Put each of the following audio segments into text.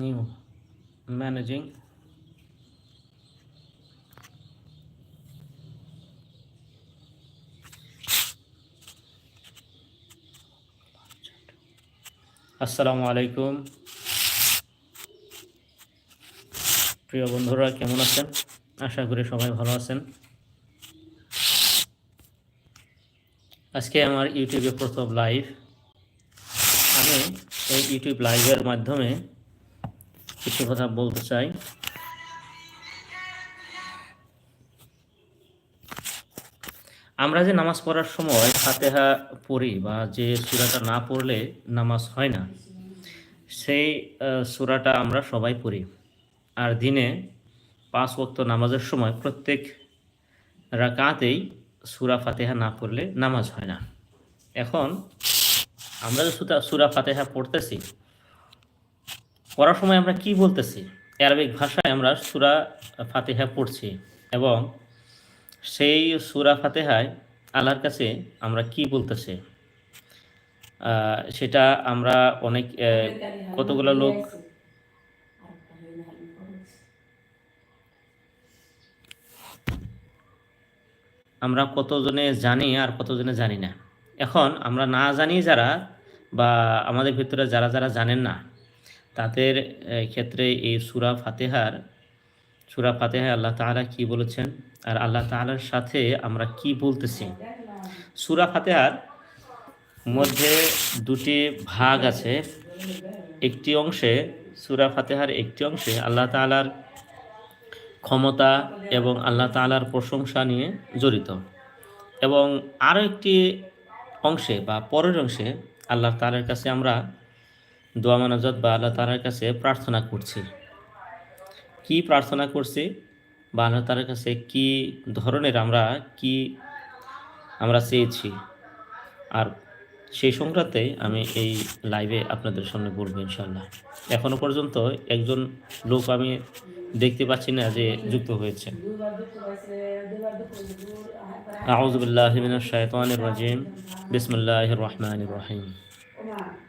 new managing. আসসালামু আলাইকুম প্রিয় বন্ধুরা, কেমন আছেন? আশা করি সবাই ভালো আছেন। আজকে আমার ইউটিউবে প্রথম লাইভ আমি এই ইউটিউব লাইভের মাধ্যমে কিছু কথা বলতে চাই। আমরা যে নামাজ পড়ার সময় ফাতেহা পড়ি বা যে সূরাটা না পড়লে নামাজ হয় না, সেই সূরাটা আমরা সবাই পড়ি। আর দিনে পাঁচ ওয়াক্ত নামাজের সময় প্রত্যেক রাকাতেই সুরা ফাতেহা না পড়লে নামাজ হয় না। এখন আমরা যে সূরা ফাতেহা পড়তেছি পড়ার সময় আমরা কি বলতেছি? অ্যারাবিক ভাষায় আমরা সুরা ফাতেহা পড়ছি এবং সেই সুরা ফাতেহায় আল্লাহর কাছে আমরা কি বলতেছি? সেটা আমরা অনেক কতগুলো লোক আমরা কতজনে জানি আর কতজনে জানি না। এখন আমরা না জানি যারা বা আমাদের ভিতরে যারা যারা জানেন না তাদের ক্ষেত্রে এই সুরা ফাতেহার, সুরা ফাতেহা আল্লাহ তাআলা কি বলেছেন আর আল্লাহ তাআলার সাথে আমরা কি বলতেছি? সুরা ফাতেহার মধ্যে দুটি ভাগ আছে। একটি অংশে, সুরা ফাতেহার একটি অংশে আল্লাহ তাআলার ক্ষমতা এবং আল্লাহ তাআলার প্রশংসা নিয়ে জড়িত। এবং আরও একটি অংশে বা পরের অংশে আল্লাহ তাআলার কাছে আমরা দোয়া মানাজত বা আল্লাহ তাআলার কাছে প্রার্থনা করছি। কি প্রার্থনা করছি বা আল্লাহ তাআলার কাছে কি ধরনের আমরা কি আমরা চেয়েছি? আর সেই সংক্রান্তে আমি এই লাইভে আপনাদের সামনে বলব ইনশাল্লাহ এখনও পর্যন্ত একজন লোক আমি দেখতে পাচ্ছি না যে যুক্ত হয়েছে। আউযু বিল্লাহি মিনাশ শাইতানির রাজিম। বিসমিল্লাহির রহমানির রহিম।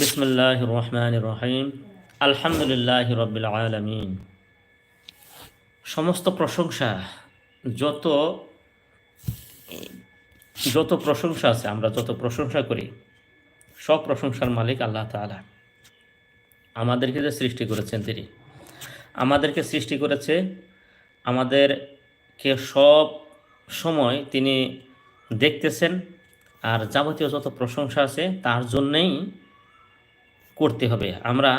বিসমুল্লাহ রহমান রহিম আলহামদুলিল্লাহ রবিল আলমিন সমস্ত প্রশংসা, যত যত প্রশংসা আছে, আমরা যত প্রশংসা করি, সব প্রশংসার মালিক আল্লাহ তালা আমাদেরকে যে সৃষ্টি করেছেন তিনি। আমাদেরকে সৃষ্টি করেছে, আমাদেরকে সব সময় তিনি দেখতেছেন, আর যাবতীয় যত প্রশংসা আছে, তার জন্যেই করতে হবে। আমরা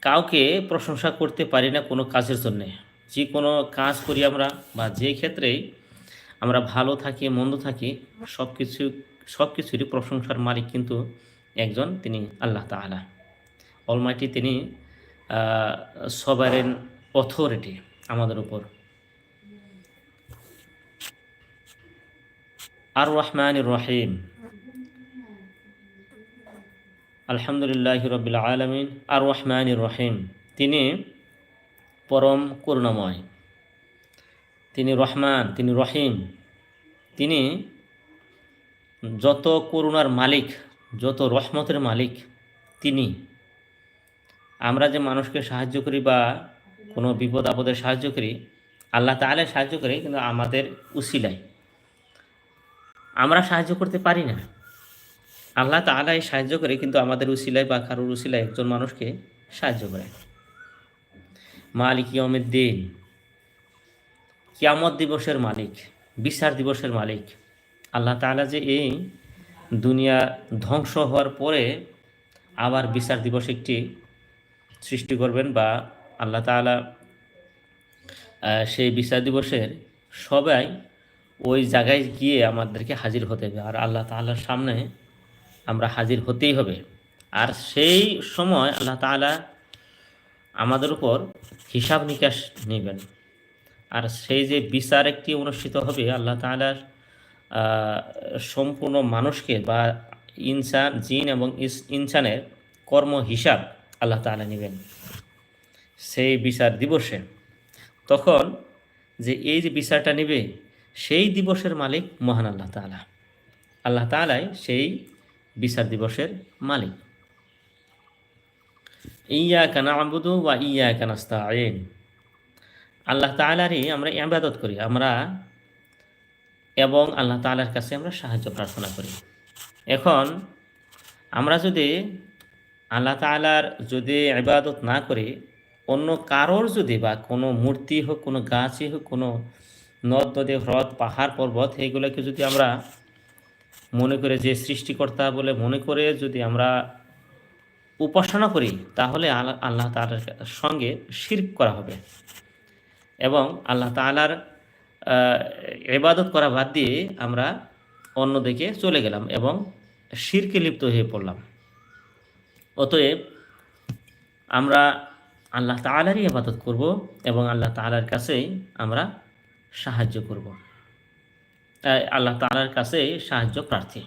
কাউকে প্রশংসা করতে পারি না কোনো কাজের জন্যে। যে কোনো কাজ করি আমরা বা যে ক্ষেত্রেই আমরা ভালো থাকি, মন্দ থাকি সব কিছু সব কিছুরই প্রশংসার মালিক কিন্তু একজন তিনি আল্লাহ তাআলা। অলমাইটি তিনি সবারেন অথরিটি আমাদের উপর। আর রহমান রহিম। আলহামদুলিল্লাহ রবিল আলমিন আর রহমান রহিম। তিনি পরম করুণাময়। তিনি রহমান, তিনি রহিম। তিনি যত করুণার মালিক, যত রহমতের মালিক তিনি। আমরা যে মানুষকে সাহায্য করি বা কোনো বিপদ, আপদে সাহায্য করি, আল্লাহ তাহলে সাহায্য করে, কিন্তু আমাদের উসিলায়। আমরা সাহায্য করতে পারি না। আল্লাহ তালাই সাহায্য করে কিন্তু আমাদের উসিলায় বা কারোর উসিলায় একজন মানুষকে সাহায্য করে। মালিক ইয়মের দিন কিয়ামত দিবসের মালিক বিচার দিবসের মালিক। আল্লাহ তাআলা যে এই দুনিয়া ধ্বংস হওয়ার পরে আবার বিচার দিবস একটি সৃষ্টি করবেন বা আল্লাহ আহ, সেই বিচার দিবসের সবাই ওই জায়গায় গিয়ে আমাদেরকে হাজির হতে হবে। আর আল্লাহ তাআলার সামনে আমরা হাজির হতেই হবে। আর সেই সময় আল্লাহ তাআলা আমাদের উপর হিসাব নিকাশ নেবেন। আর সেই যে বিচার একটি অনুষ্ঠিত হবে আল্লাহ তাআলার আহ, সম্পূর্ণ মানুষকে বা ইনসান জিন এবং ইনসানের কর্ম হিসাব আল্লাহ তাআলা নেবেন। সেই বিচার দিবসে। তখন যে এই যে বিচারটা নেবে সেই দিবসের মালিক মহান আল্লাহ তাআলা। আল্লাহ তাআলাই সেই বিচার দিবসের মালিক। ইয়া কানা আবুদু বা ইয়া কানাস্তাইন আল্লাহ তাআলারই আমরা ইবাদত করি, আমরা এবং আল্লাহ তাআলার কাছে আমরা সাহায্য, প্রার্থনা করি। এখন আমরা যদি আল্লাহ তাআলার যদি ইবাদত না করি, অন্য কারোর যদি বা কোনো মূর্তি হোক, কোনো গাছই হোক, কোনো নদ, নদী, হ্রদ, পাহাড়, পর্বত, এইগুলোকে যদি আমরা মনে করে যে সৃষ্টিকর্তা বলে মনে করে যদি আমরা উপাসনা করি, তাহলে আল্লাহ তাআলার সঙ্গে শিরক করা হবে। এবং আল্লাহ তাআলার ইবাদত করা বাদ দিয়ে আমরা অন্যদিকে চলে গেলাম এবং শিরকে লিপ্ত হয়ে পড়লাম। অতএব আমরা আল্লাহ তাআলারই ইবাদত করব এবং আল্লাহ তালার কাছেই আমরা সাহায্য করব। আল্লাহ তাআলার কাছে সাহায্য প্রার্থী।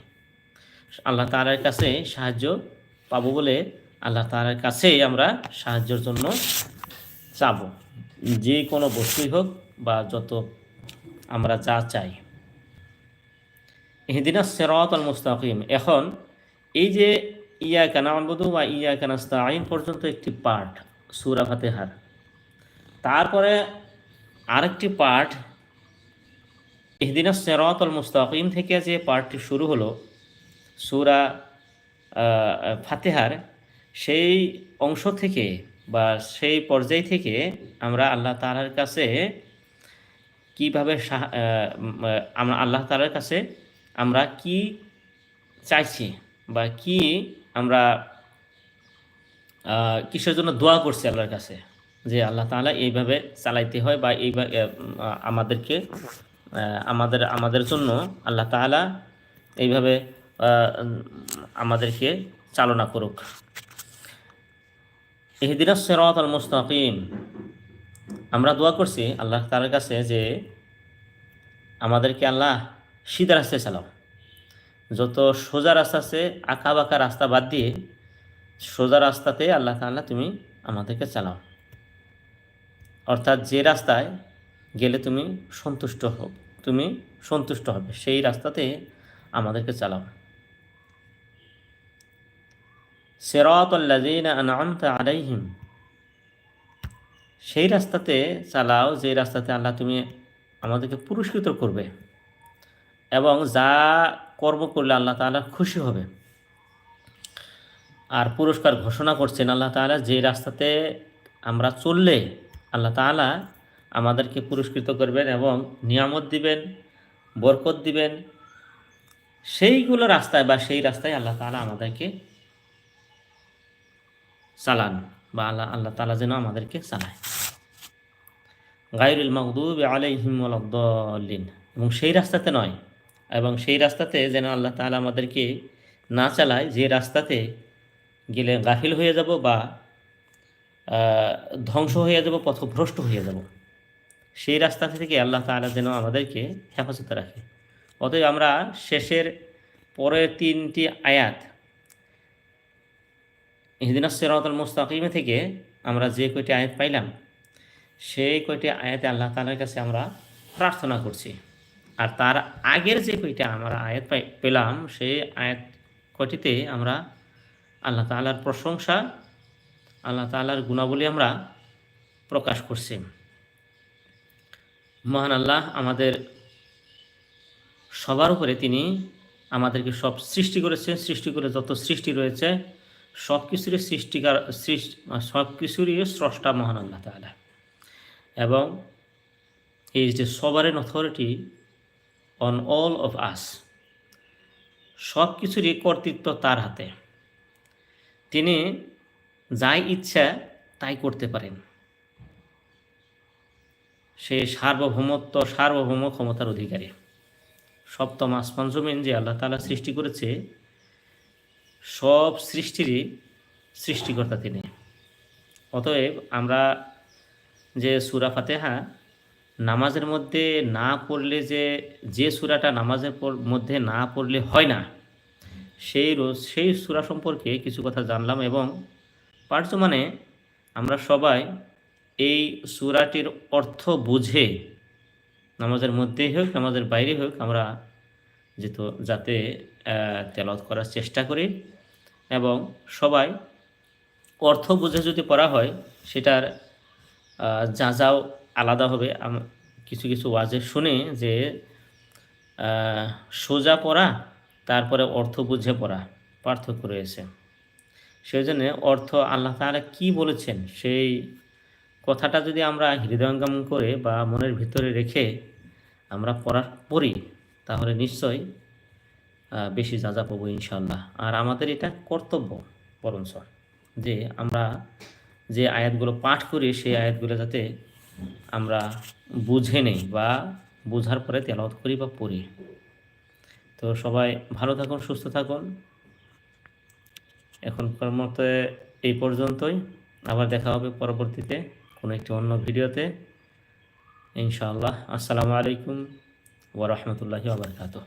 আল্লাহ তাআলার কাছে সাহায্য পাবো বলে আল্লাহ তাআলার কাছেই আমরা সাহায্যের জন্য চাব। যে কোনো বস্তুই হোক বা যত আমরা যা চাই। হিদিনা সেরাত আল মুস্তাকিম। এখন এই যে ইয়া কানাবুদু বা ইয়া কানাস্তাইন পর্যন্ত একটি পাঠ, সুরা ফাতেহার তারপরে আরেকটি পাঠ ইহদিনা সেরাত আল মুস্তাকিম থেকে যে পাঠটি শুরু হলো, সুরা ফাতেহার, সেই অংশ থেকে বা সেই পর্যায় থেকে আমরা আল্লাহ তাআলার কাছে কীভাবে আমরা আল্লাহ তাআলার কাছে আমরা কি চাইছি বা কি আমরা কিসের জন্য দোয়া করছি আল্লাহর কাছে? যে আল্লাহ তাআলা এইভাবে চালাইতে হয় বা এইভাবে আমাদেরকে আমাদের আমাদের জন্য আল্লাহ তাআলা এইভাবে আমাদেরকে চালনা করুক। ইহদিনাস সিরাত আল মুস্তাকিম। আমরা দোয়া করছি আল্লাহ তাআলার কাছে যে আমাদেরকে আল্লাহ সিধা রাস্তায় চালাও। যত সোজা রাস্তা আছে আঁকা বাঁকা রাস্তা বাদ দিয়ে সোজা রাস্তাতে আল্লাহ তাআলা তুমি আমাদেরকে চালাও। অর্থাৎ যে রাস্তায় গেলে তুমি সন্তুষ্ট হও। তুমি সন্তুষ্ট হবে। সেই রাস্তাতে আমাদেরকে চালাও। সেরাত আল্লাযীনা আনআমতা আলাইহিম। সেই রাস্তাতে চালাও, যে রাস্তাতে আল্লাহ তুমি আমাদেরকে পুরস্কৃত করবে এবং যা কর্ম করলে আল্লাহ তাআলা খুশি হবে। আর পুরস্কার ঘোষণা করছেন আল্লাহ তাআলা, যে রাস্তাতে আমরা চললে আল্লাহ তাআলা আমাদেরকে পুরস্কৃত করবেন এবং নিয়ামত দিবেন, বরকত দিবেন। সেইগুলো রাস্তায় বা সেই রাস্তায় আল্লাহ তালা আমাদেরকে চালান বা আল্লাহ আল্লাহ তালা যেন আমাদেরকে চালায়। গায়রুল মাগদুব আলাইহিম ওয়ালাদ্দাল্লিন। এবং সেই রাস্তাতে নয়, এবং সেই রাস্তাতে যেন আল্লাহ তাআলা আমাদেরকে না চালায়, যে রাস্তাতে গেলে গাফিল হয়ে যাব বা ধ্বংস হয়ে যাব, পথভ্রষ্ট হয়ে যাব। সেই রাস্তা থেকে আল্লাহ তাআলা যেন আমাদেরকে হেফাজতে রাখে। অতএব আমরা শেষের পরের তিনটি আয়াত ইহদিনাস সিরাতাল মুস্তাকিমে থেকে আমরা যে কয়টি আয়াত পাইলাম, সেই কয়টি আয়াতে আল্লাহ তাআলার কাছে আমরা প্রার্থনা করছি। আর তার আগের যে কয়টা আমরা আয়াত পাই পেলাম, সেই আয়াত কয়টিতে আমরা আল্লাহ তাআলার প্রশংসা, আল্লাহ তাআলার গুণাবলী আমরা প্রকাশ করছি। মহান আল্লাহ আমাদের সবার উপরে তিনি আমাদেরকে সব সৃষ্টি করেছেন, সৃষ্টি করে যত সৃষ্টি রয়েছে, সব কিছুরই সৃষ্টিকার, সৃষ্টি, সব কিছুরই স্রষ্টা মহান আল্লাহ তাআলা। এবং is the sovereign authority on all of us সব কিছুরই কর্তৃত্ব তার হাতে। তিনি যাই ইচ্ছা তাই করতে পারেন। সে সার্বভৌমত্ব, সার্বভৌম ক্ষমতার অধিকারী। সপ্তম আসমান জমিন যে আল্লাহ তাআলা সৃষ্টি করেছে, সব সৃষ্টিরই সৃষ্টিকর্তা তিনি। অতএব আমরা যে সুরা ফাতেহা নামাজের মধ্যে না পড়লে যে যে সুরাটা নামাজের মধ্যে না পড়লে হয় না, সেই সেই সুরা সম্পর্কে কিছু কথা জানলাম এবং পাঠ্য মানে আমরা সবাই এই সুরাটির অর্থ বুঝে নামাজের মধ্যেই হোক, নামাজের বাইরে হোক, আমরা যেত যাতে তেলত করার চেষ্টা করি এবং সবাই অর্থ বুঝে যদি পড়া হয়, সেটার যা যাও আলাদা হবে। কিছু কিছু ওয়াজে শুনে যে সোজা পড়া, তারপরে অর্থ বুঝে পড়া পার্থক্য রয়েছে। সেই জন্য অর্থ আল্লাহ তাআলা কি বলেছেন, সেই কথাটা যদি আমরা হৃদয়ঙ্গম করে বা মনের ভিতরে রেখে আমরা পড়ার পড়ি তাহলে নিশ্চয়ই বেশি যা যা পাবো ইনশাল্লাহ আর আমাদের এটা কর্তব্য বরঞ্চ যে আমরা যে আয়াতগুলো পাঠ করি, সেই আয়াতগুলো যাতে আমরা বুঝে নেই বা বোঝার পরে তেলাওয়াত করি বা পড়ি। তো সবাই ভালো থাকুন, সুস্থ থাকুন। এখনকার মতো এই পর্যন্তই। আবার দেখা হবে পরবর্তীতে। কোনো একটি অন্য ভিডিওতে ইনশাআল্লাহ। আসসালামু আলাইকুম ওয়া রাহমাতুল্লাহি ওয়া বারাকাতুহু।